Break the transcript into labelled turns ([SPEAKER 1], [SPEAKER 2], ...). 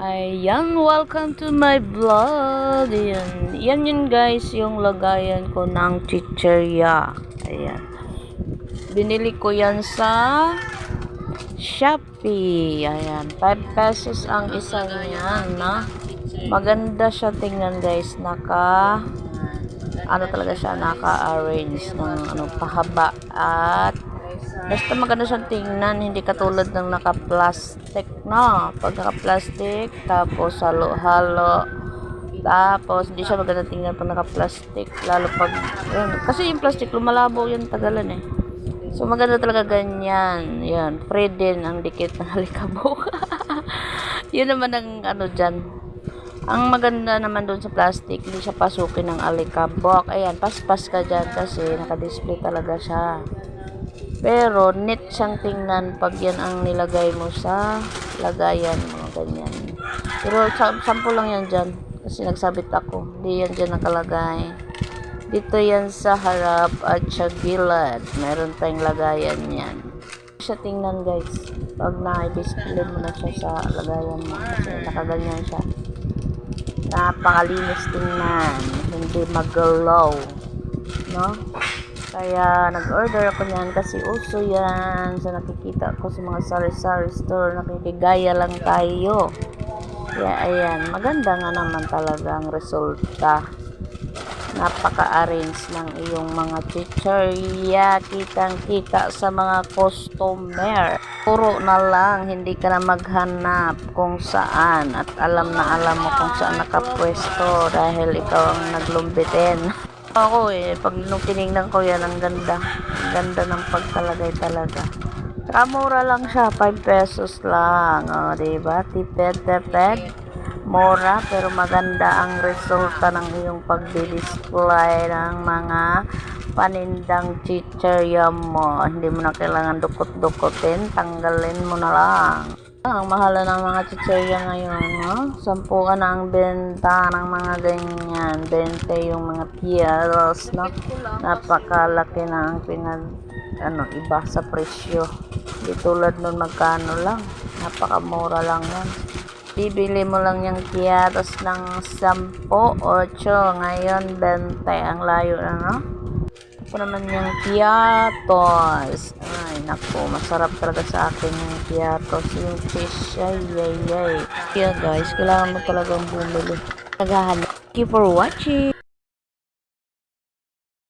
[SPEAKER 1] Ayan, welcome to my vlog. Ayan, yan yun guys, yung lagayan ko ng chicherya. Ayan. Binili ko yan sa Shopee. Ayan, 5 pesos ang isa niyan, na. Maganda siya tingnan guys, naka ano talaga siya naka-arrange ng ano pahaba at basta maganda siyang tingnan hindi katulad ng naka-plastic na. Pag naka-plastic tapos halo-halo. Tapos hindi siya maganda tingnan pag naka-plastic lalo pag yun. kasi yung plastic lumalabo yun tagalan eh. So maganda talaga ganyan. Yan free din ang dikit ng halikabok yun naman ang ano dyan ang maganda naman doon sa plastic, hindi siya pasukin ng alikabok. Ayan, paspas ka dyan kasi nakadisplay talaga siya. Pero, neat siyang tingnan pag yan ang nilagay mo sa lagayan mo, ganyan. Pero, sa- sample lang yan dyan. Kasi nagsabit ako. Hindi yan dyan nakalagay. Dito yan sa harap at sa gilid. Meron tayong lagayan yan. Siya tingnan guys. Pag na-display mo na siya sa lagayan mo. Kasi nakaganyan siya napakalinis tingnan. Hindi magalaw no? Kaya nag-order ako niyan kasi uso yan. Sa nakikita ko sa mga sari-sari store nakikigaya lang tayo. Kaya ayan. Maganda nga naman talaga ang resulta napaka-arrange ng iyong mga chicherya kitang kita sa mga customer. Puro na lang hindi ka na maghanap kung saan. At alam na alam mo kung saan nakapwesto dahil ikaw ang naglumbitin. Ako eh pag nung tinignan ko yan ang ganda. Ang ganda ng pagkalagay talaga. Saka mura lang siya 5 pesos lang. O diba tipid tipid mura pero maganda ang resulta ng iyong pagdi-display ng mga panindang chicherya mo. Hindi mo na kailangan dukot-dukotin, tanggalin mo na lang. Ang mahal ng mga chicherya ngayon, no? Sampuan na ang benta ng mga ganyan. 20 yung mga piaros, no? Napakalaki na ang pinag ano, iba sa presyo. Di tulad nun magkano lang. Napakamura lang yan. Bibili mo lang yung kiatos ng 10, 8, ngayon 20. Ang layo na, no? Ako naman yung kiatos. Ay, naku, masarap talaga sa akin yung kiatos. Yung fish, ay, ay, ay. Kaya guys, kailangan mo talagang bumili. Naghahanap. Thank you for watching.